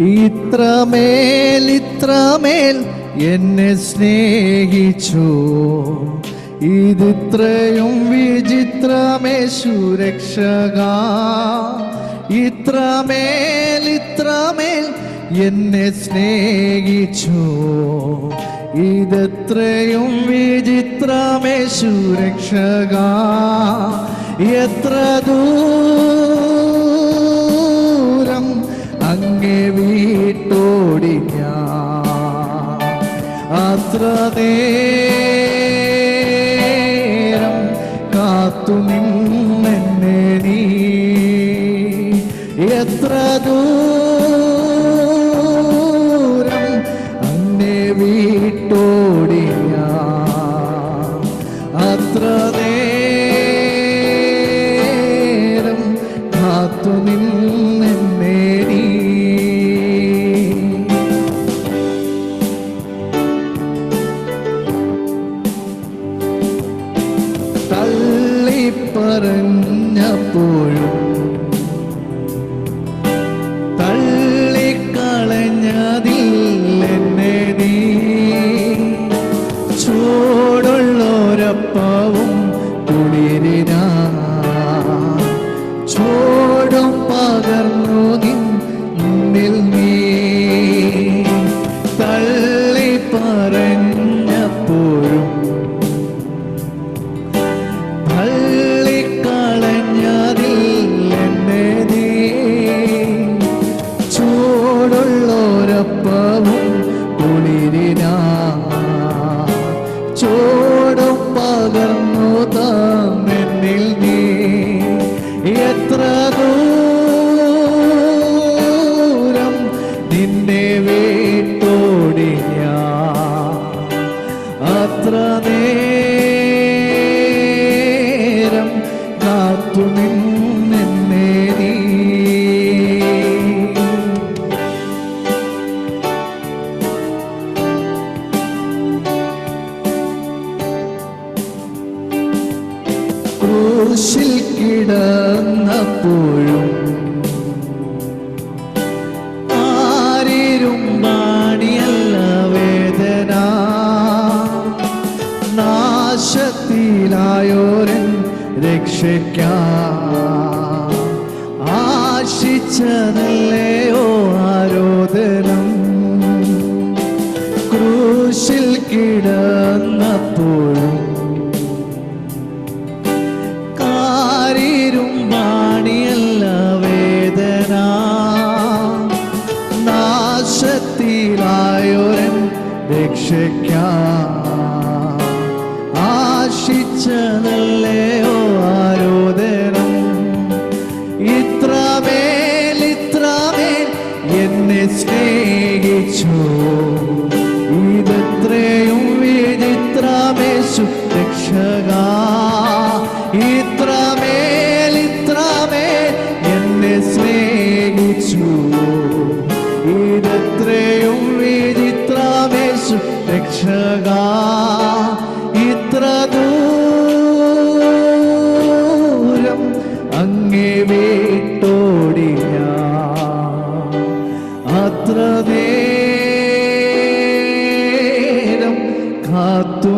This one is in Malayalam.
ഇത്രമേൽ ഇത്രമേൽ എന്നെ സ്നേഹിച്ചു. ഇതിത്രയും വിചിത്രമേ സുരക്ഷക. ഇത്രമേൽ ഇത്രമേൽ എന്നെ സ്നേഹിച്ചു. ഇതെത്രയും വിചിത്രമേ സുരക്ഷക. എത്ര ദൂരം നേരം കാത്തു നിന്നെ നീ. എത്ര ദൂരം അന്നെ വീട്ടോടി അത്ര നേരം കാത്തു തള്ളിപ്പറഞ്ഞപ്പോഴും തള്ളിക്കളഞ്ഞതില്ലെന്നെ നീ. ചൂടുള്ളൊരപ്പവും കുളിരിന. ചൂടും പകർന്നു തന്നിൽ നീ എത്ര ദൂരം നിന്നെ വീട്ടോടി ഞാൻ. അത്ര നേരം കാത്തു ക്രൂശിൽ കിടന്നപ്പോഴും ആരിരും മാണിയല്ല വേദന. നാശത്തിലായോരൻ രക്ഷിക്കാൻ. ആശിച്ചതല്ലയോ ആരോധനം. ക്രൂശിൽ കിടന്നപ്പോഴും രക്ഷിക്കാൻ ഓ ആരോദനം ഇത്രമേൽ ഇത്രമേൽ എന്നെ സ്നേഹിച്ചു. ഇതത്രയും വിചിത്രമേശു രക്ഷക. ഇത്രമേൽ ഇത്രമേൽ എന്നെ സ്നേഹിച്ചു. ഇതെത്രയും വിചിത്രമേശു രക്ഷക ഇത്ര ദൂരം അങ്ങേ വീട്ടോടി അത്ര നേരം കാത്തു